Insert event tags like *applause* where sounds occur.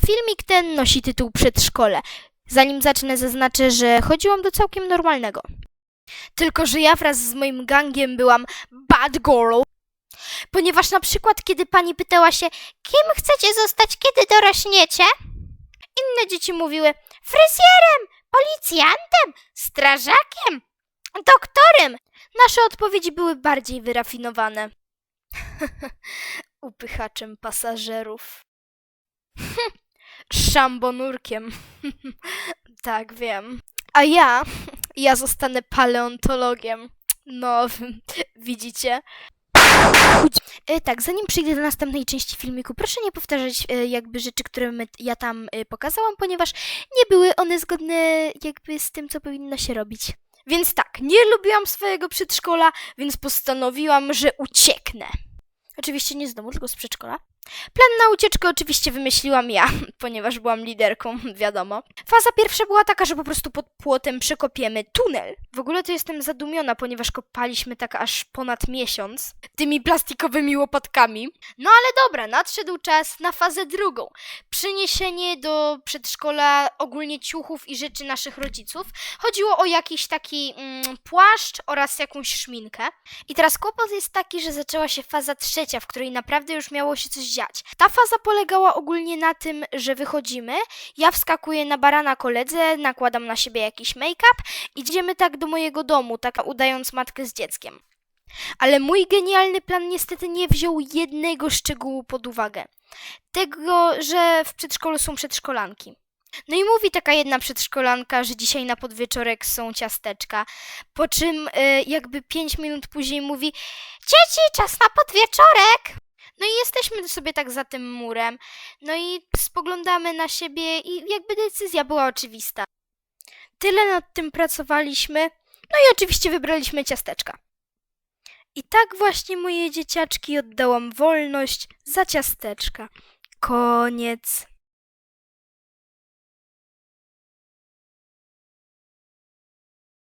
Filmik ten nosi tytuł Przedszkole. Zanim zacznę, zaznaczę, że chodziłam do całkiem normalnego. Tylko, że ja wraz z moim gangiem byłam bad girl. Ponieważ na przykład, kiedy pani pytała się, kim chcecie zostać, kiedy dorośniecie? Inne dzieci mówiły, fryzjerem, policjantem, strażakiem, doktorem. Nasze odpowiedzi były bardziej wyrafinowane. *laughs* Upychaczem pasażerów. *laughs* Szambonurkiem. *laughs* tak, wiem. A ja, *laughs* ja zostanę paleontologiem. No, *laughs* widzicie? E, tak, zanim przejdę do następnej części filmiku, proszę nie powtarzać e, jakby rzeczy, które my, ja tam e, pokazałam, ponieważ nie były one zgodne jakby z tym, co powinno się robić. Więc tak, nie lubiłam swojego przedszkola, więc postanowiłam, że ucieknę. Oczywiście nie z domu, tylko z przedszkola. Plan na ucieczkę oczywiście wymyśliłam ja, *laughs* ponieważ byłam liderką, *laughs* wiadomo. Faza pierwsza była taka, że po prostu pod płotem przekopiemy tunel. W ogóle to jestem zadumiona, ponieważ kopaliśmy tak aż ponad miesiąc tymi plastikowymi łopatkami. No ale dobra, nadszedł czas na fazę drugą. Przyniesienie do przedszkola ogólnie ciuchów i rzeczy naszych rodziców. Chodziło o jakiś taki mm, płaszcz oraz jakąś szminkę. I teraz kłopot jest taki, że zaczęła się faza trzecia, w której naprawdę już miało się coś dziać. Ta faza polegała ogólnie na tym, że wychodzimy, ja wskakuję na barana koledze, nakładam na siebie jakiś make-up idziemy tak do mojego domu, tak udając matkę z dzieckiem. Ale mój genialny plan niestety nie wziął jednego szczegółu pod uwagę. Tego, że w przedszkolu są przedszkolanki. No i mówi taka jedna przedszkolanka, że dzisiaj na podwieczorek są ciasteczka, po czym e, jakby pięć minut później mówi Dzieci, czas na podwieczorek! No i jesteśmy sobie tak za tym murem, no i spoglądamy na siebie i jakby decyzja była oczywista. Tyle nad tym pracowaliśmy, no i oczywiście wybraliśmy ciasteczka. I tak właśnie moje dzieciaczki oddałam wolność za ciasteczka. Koniec.